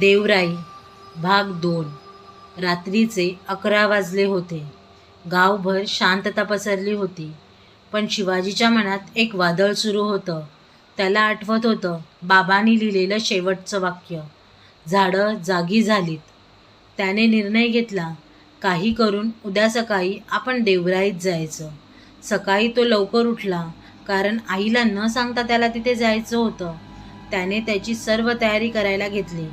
देवराई भाग दोन. रात्रीचे अकरा वाजले होते. गावभर शांतता पसरली होती. पण शिवाजीच्या मनात एक वादळ सुरू होतं. त्याला आठवत होतं बाबांनी लिहिलेलं शेवटचं वाक्य. झाडं जागी झालीत. त्याने निर्णय घेतला काही करून उद्या सकाळी आपण देवराईत जायचं. सकाळी तो लवकर उठला कारण आईला न सांगता त्याला तिथे जायचं होतं. त्याने त्याची सर्व तयारी करायला घेतली.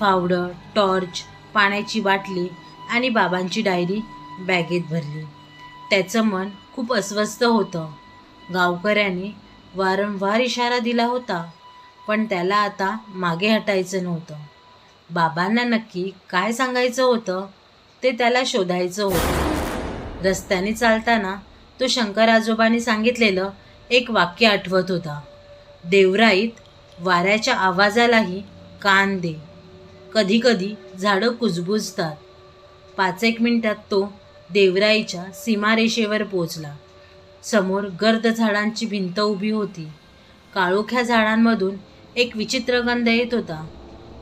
फावडं टॉर्च पाण्याची बाटली आणि बाबांची डायरी बॅगेत भरली. त्याचं मन खूप अस्वस्थ होतं. गावकऱ्यांनी वारंवार इशारा दिला होता पण त्याला आता मागे हटायचं नव्हतं. बाबांना नक्की काय सांगायचं होतं ते त्याला शोधायचं होतं. रस्त्याने चालताना तो शंकर आजोबांनी सांगितलेलं एक वाक्य आठवत होता. देवराईत वाऱ्याच्या आवाजालाही कान दे. कधीकधी झाडं कुजबुजतात. पाच एक मिनटात तो देवराईच्या सीमारेषेवर पोचला. समोर गर्द झाडांची भिंत उभी होती. काळोख्या झाडांमधून एक विचित्र गंध येत होता.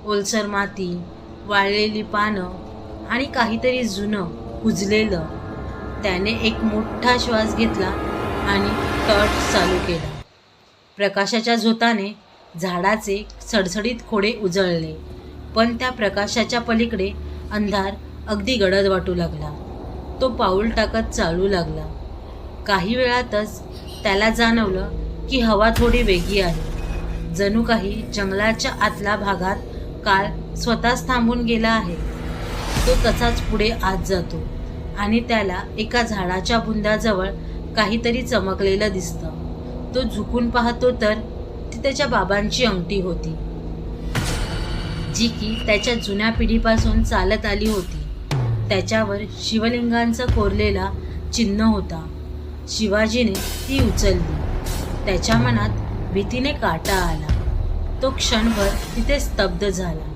ओलसर माती वाळलेली पानं आणि काहीतरी जुनं कुजलेलं. त्याने एक मोठा श्वास घेतला आणि तट चालू केला. प्रकाशाच्या झोताने झाडाचे सडसडीत खोडे उजळले. पण त्या प्रकाशाच्या पलीकडे अंधार अगदी गडद वाटू लागला. तो पाऊल टाकत चालू लागला. काही वेळातच त्याला जाणवलं की हवा थोडी वेगळी आहे. जणू काही जंगलाच्या आतल्या भागात काळ स्वतःच थांबून गेला आहे. तो तसाच पुढे आत जातो आणि त्याला एका झाडाच्या बुंदाजवळ काहीतरी चमकलेलं दिसतं. तो झुकून पाहतो तर ती त्याच्या बाबांची अंगठी होती. जी की त्याच्या जुन्या पिढीपासून चालत आली होती. त्याच्यावर शिवलिंगांचा कोरलेला चिन्ह होता. शिवाजीने ती उचलली. त्याच्या मनात भीतीने काटा आला. तो क्षणभर तिथे स्तब्ध झाला.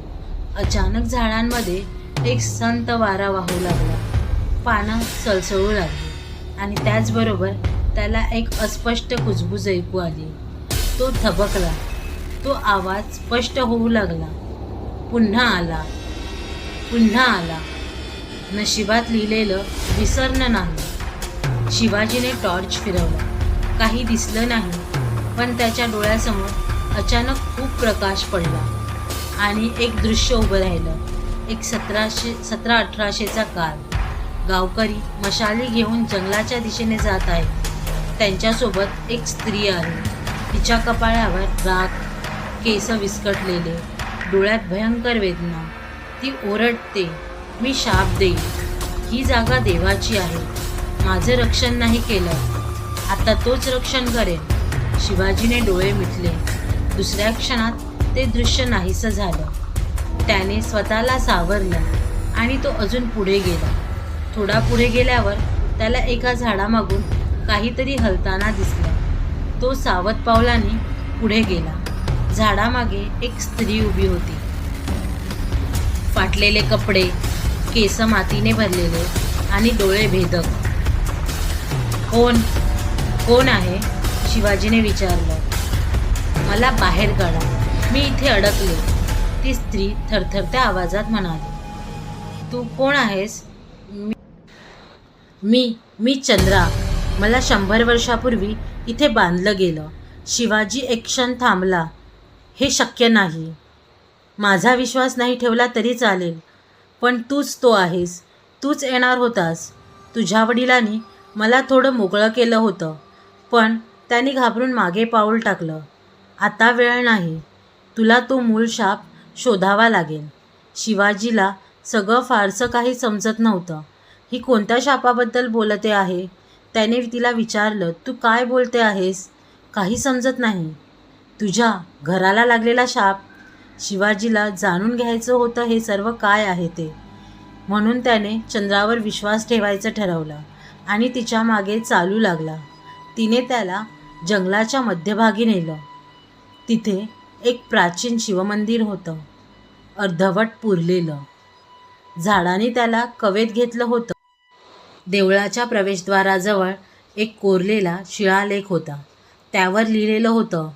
अचानक झाडांमध्ये एक संत वारा वाहू लागला. पानं सळसळू लागली आणि त्याचबरोबर त्याला एक अस्पष्ट कुजबूज ऐकू आली. तो थबकला. तो आवाज स्पष्ट होऊ लागला. पुन्हा आला. पुन्हा आला. नशिबात लिहिलेलं विसरणं नाही. शिवाजीने टॉर्च फिरवला. काही दिसलं नाही पण त्याच्या डोळ्यासमोर अचानक खूप प्रकाश पडला आणि एक दृश्य उभं राहिलं. एक सतराशे सतरा अठराशेचा काळ गावकरी मशाली घेऊन जंगलाच्या दिशेने जात आहे त्यांच्यासोबत एक स्त्री आहे तिच्या कपाळावर राग केस विस्कटलेले. डोळ्यात भयंकर वेदना. ती ओरडते मी शाप देईन. ही जागा देवाची आहे. माझं रक्षण नाही केलं. आता तोच रक्षण करेन. शिवाजीने डोळे मिटले. दुसऱ्या क्षणात ते दृश्य नाहीसं झालं. त्याने स्वतःला सावरलं आणि तो अजून पुढे गेला. थोडा पुढे गेल्यावर त्याला एका झाडामागून काहीतरी हलताना दिसलं. तो सावध पावलाने पुढे गेला. झाडामागे एक स्त्री उभी होती. फाटलेले कपडे केस मातीने भरलेले आणि डोळे भेदक. कोण? कोण आहे? शिवाजीने विचारलं. मला बाहेर काढा. मी इथे अडकले. ती स्त्री थरथरत्या आवाजात म्हणाली. तू कोण आहेस? मी मी मी चंद्रा. मला शंभर वर्षापूर्वी इथे बांधलं गेलं. शिवाजी एक क्षण थांबला. हे शक्य नाही. माझा विश्वास नाही ठेवला तरी चालेल. पण तूच तो आहेस. तूच येणार होतास. तुझ्या वडिलांनी मला थोडं मोकळं केलं होतं. पण त्यांनी घाबरून मागे पाऊल टाकलं. आता वेळ नाही. तुला तो मूळ शाप शोधावा लागेल. शिवाजीला सगळं फारसं काही समजत नव्हतं. ही कोणत्या शापाबद्दल बोलते आहे? त्याने तिला विचारलं तू काय बोलते आहेस? काही समजत नाही. तुझ्या घराला लागलेला शाप शिवाजीला जाणून घ्यायचं होतं हे सर्व काय आहे ते? म्हणून त्याने चंद्रावर विश्वास ठेवायचं ठरवलं आणि तिच्यामागे चालू लागला. तिने त्याला जंगलाच्या मध्यभागी नेलं. तिथे एक प्राचीन शिवमंदिर होतं. अर्धवट पुरलेलं. झाडाने त्याला कवेत घेतलं होतं. देवळाच्या प्रवेशद्वाराजवळ एक कोरलेला शिळालेख होता. त्यावर लिहिलेलं होतं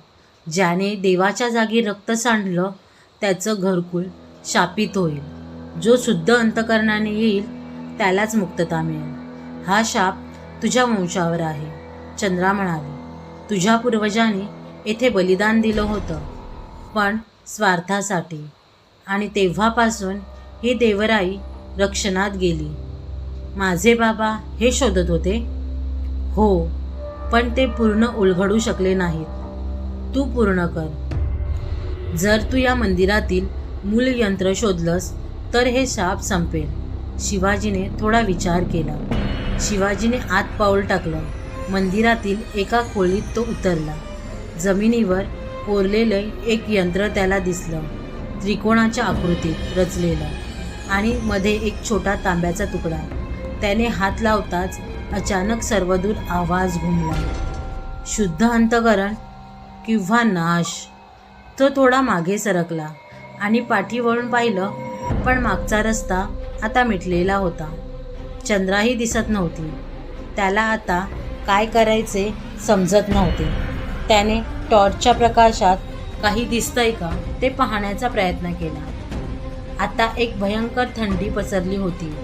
ज्याने देवाच्या जागी रक्त सांडलं त्याचं घरकुल शापित होईल. जो शुद्ध अंतकरणाने येईल त्यालाच मुक्तता मिळेल. हा शाप तुझ्या वंशावर आहे चंद्रा म्हणाली. तुझ्या पूर्वजांनी येथे बलिदान दिलं होतं पण स्वार्थासाठी. आणि तेव्हापासून ही देवराई रक्षणात गेली. माझे बाबा हे शोधत होते? हो पण ते पूर्ण उलगडू शकले नाहीत. तू पूर्ण कर. जर तू या मंदिरातील मूल यंत्र शोधलंस तर हे शाप संपेल. शिवाजीने थोडा विचार केला. शिवाजीने आत पाऊल टाकलं. मंदिरातील एका खोलीत तो उतरला. जमिनीवर कोरलेलं एक यंत्र त्याला दिसलं. त्रिकोणाच्या आकृतीत रचलेलं. आणि मध्ये एक छोटा तांब्याचा तुकडा. त्याने हात लावताच अचानक सर्वदूर आवाज घुमला. शुद्ध अंतकरण किंवा नाश. तो थोडा मागे सरकला आणि पाठीवळून पाहिलं पण मागचा रस्ता आता मिटलेला होता. चंद्राही दिसत नव्हती. त्याला आता काय करायचे समजत नव्हते. त्याने टॉर्चच्या प्रकाशात काही दिसतंय का ते पाहण्याचा प्रयत्न केला. आता एक भयंकर थंडी पसरली होती.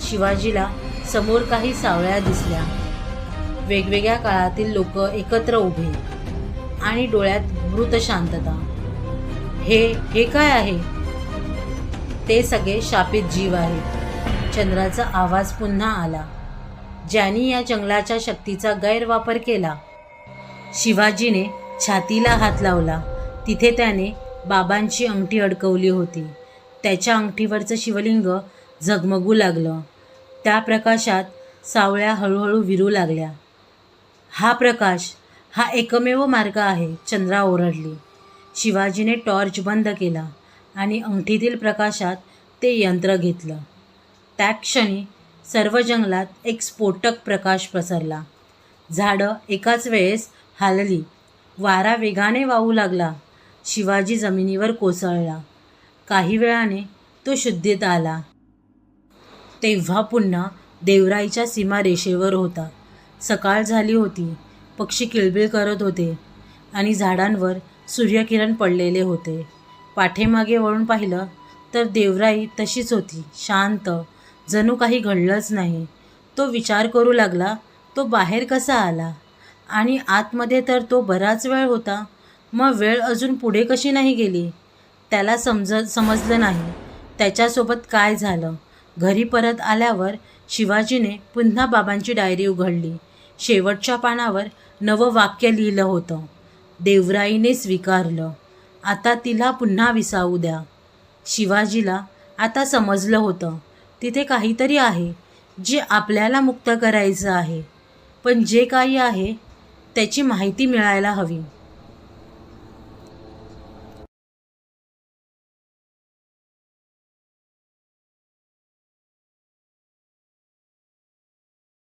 शिवाजीला समोर काही सावळ्या दिसल्या. वेगवेगळ्या काळातील लोक एकत्र उभे. आणि डोळ्यात मृत शांतता. हे हे काय आहे? ते सगळे शापित जीव आहेत. चंद्राचा आवाज पुन्हा आला. ज्यांनी या जंगलाच्या शक्तीचा गैरवापर केला शिवाजीने छातीला हात लावला. तिथे त्याने बाबांची अंगठी अडकवली होती. त्याच्या अंगठीवरचं शिवलिंग झगमगू लागलं. त्या प्रकाशात सावळ्या हळूहळू विरू लागल्या. हा प्रकाश हा एकमेव मार्ग आहे. चंद्रा ओरडली. शिवाजीने टॉर्च बंद केला आणि अंगठीतील प्रकाशात ते यंत्र घेतलं. त्या क्षणी सर्व जंगलात एक स्फोटक प्रकाश पसरला. झाडं एकाच वेळेस हालली. वारा वेगाने वाहू लागला. शिवाजी जमिनीवर कोसळला. काही वेळाने तो शुद्धीत आला. तेव्हा पुन्हा देवराईच्या सीमारेषेवर होता. सकाळ झाली होती. पक्षी किलबिल करत होते आणि झाडांवर सूर्यकिरण पडलेले होते. पाठीमागे वळून पाहिलं तर देवराई तशीच होती शांत. जणू काही घडलंच नाही. तो विचार करू लागला तो बाहेर कसा आला? आणि आतमध्ये तर तो बराच वेळ होता मग वेळ अजून पुढे कशी नाही गेली? त्याला समज समजलं नाही. त्याच्यासोबत काय झालं? घरी परत आल्यावर शिवाजीने पुन्हा बाबांची डायरी उघडली. शेवटच्या पानावर नवं वाक्य लिहिलं होतं. देवराईने स्वीकारलं. आता तिला पुन्हा विसावू द्या. शिवाजीला आता समजलं होतं. तिथे काहीतरी आहे जे आपल्याला मुक्त करायचं आहे. पण जे काही आहे त्याची माहिती मिळायला हवी.